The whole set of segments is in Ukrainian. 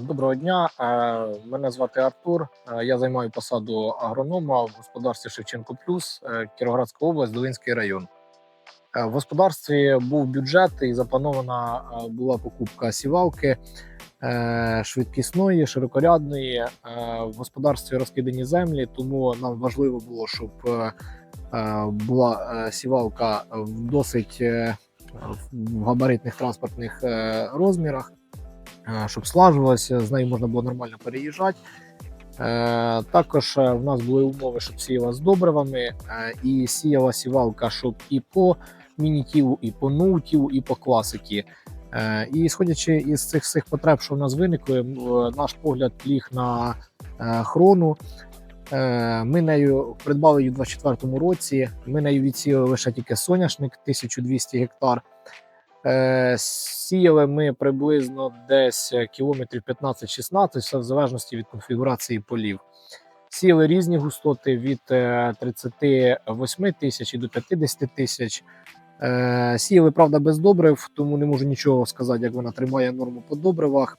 Доброго дня, мене звати Артур. Я займаю посаду агронома в господарстві Шевченко Плюс, е, Кіровоградська область, Долинський район. Е, В господарстві був бюджет і запланована е, була покупка сівалки швидкісної, широкорядної. В господарстві розкидані землі, тому нам важливо було, щоб була сівалка в досить в габаритних транспортних розмірах щоб слажувалося, з нею можна було нормально переїжджати. Е, Також е, в нас були умови, щоб сіяла з добривами, е, і сіяла сівалка, щоб і по мінітіву, і по ноутіву, і по класики. Е, І сходячи із цих всіх потреб, що в нас виникли, е, наш погляд ліг на е, хрону. Е, Ми нею придбали її у 24-му році. Ми нею відсіяли лише тільки соняшник 1200 гектар. Е, Сіяли ми приблизно десь кілометрів 15-16, все в залежності від конфігурації полів. Сіяли різні густоти від е, 38 тисяч і до 50 тисяч. Е, Сіяли, правда, без добрив, тому не можу нічого сказати, як вона тримає норму по добривах.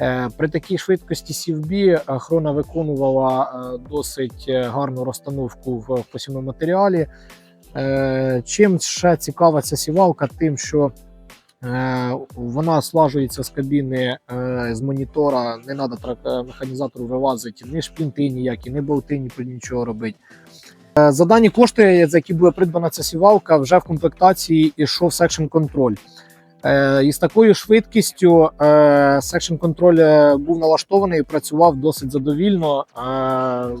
Е, При такій швидкості сівбі е, хрона виконувала е, досить е, гарну розстановку в посівному матеріалі. Е, Чим ще цікава ця сівалка, тим, що е, вона слажується з кабіни е, з монітора, не треба механізатору вилазити, ні шплінти ніякі, ні болти, ні нічого робити. За дані кошти, за які була придбана ця сівалка, вже в комплектації йшов Section Control. І з такою швидкістю Section Control був налаштований і працював досить задовільно.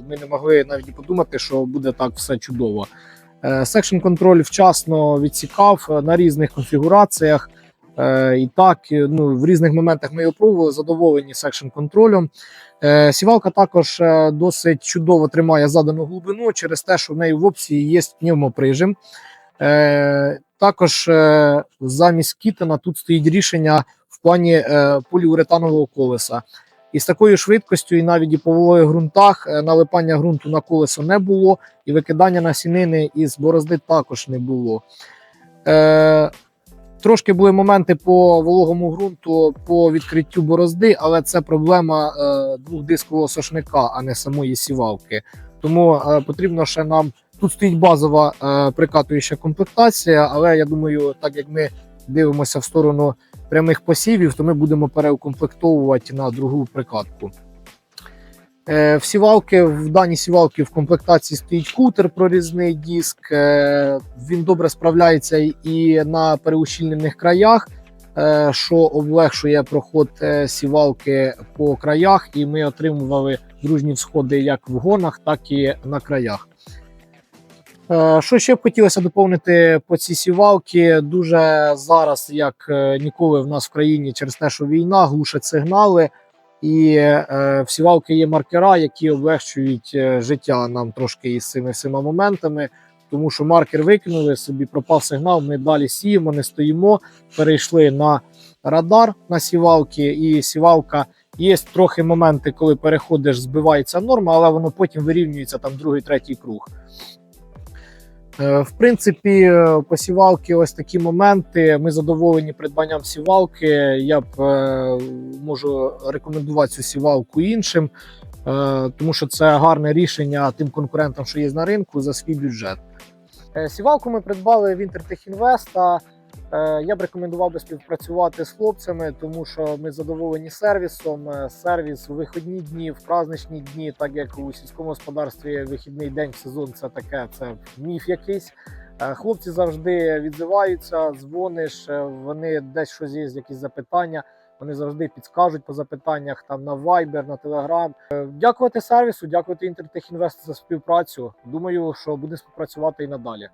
Ми не могли навіть подумати, що буде так все чудово. Е, Section Control вчасно відсікав е, на різних конфігураціях. Е, І так, ну, в різних моментах ми його пробували, задоволені Section контролем. Сівалка також досить чудово тримає задану глибину через те, що в неї в опції є пневмоприжим. Також замість кітена тут стоїть рішення в плані поліуретанового колеса. І з такою швидкістю, і навіть і по вологих ґрунтах е, налипання ґрунту на колесо не було, і викидання насінини із борозди також не було. Е, Трошки були моменти по вологому ґрунту по відкриттю борозди, але це проблема е, двохдискового сошника, а не самої сівалки. Тому е, потрібно ще нам тут стоїть базова е, прикатуюча комплектація, але я думаю, так як ми дивимося в сторону прямих посівів, то ми будемо переукомплектовувати на другу прикатку. Е, в сівалки, в даній сівалки в комплектації стоїть кутер прорізний диск. Е, він добре справляється і на переущільнених краях, е, що облегшує проход е, сівалки по краях, і ми отримували дружні всходи як в гонах, так і на краях. Е, Що ще б хотілося доповнити по цій сівалки? Дуже зараз, як е, ніколи в нас в країні, через те, що війна глушать сигнали. І е, в сівалки є маркера, які облегчують життя нам трошки із цими всіма моментами. Тому що маркер викинули, собі пропав сигнал. Ми далі сіємо, не стоїмо. Перейшли на радар на сівалки, і сівалка є трохи моменти, коли переходиш, збивається норма, але воно потім вирівнюється там другий, третій круг. Е, В принципі, посівалки, ось такі моменти. Ми задоволені придбанням сівалки. Я б е, можу рекомендувати цю сівалку іншим, е, тому що це гарне рішення тим конкурентам, що є на ринку, за свій бюджет. Е, Сівалку ми придбали в Інтертех Інвеста. Е, Я б рекомендував би співпрацювати з хлопцями, тому що ми задоволені сервісом. Е, Сервіс у вихідні дні, в праздничні дні, так як у сільському господарстві вихідний день в сезон це таке, це міф якийсь. Е, Хлопці завжди відзиваються, дзвониш, е, вони десь щось є, якісь запитання. Вони завжди підскажуть по запитаннях там на Viber, на Telegram. Е, Дякувати сервісу, дякувати Інтертех Інвест за співпрацю. Думаю, що будемо співпрацювати і надалі.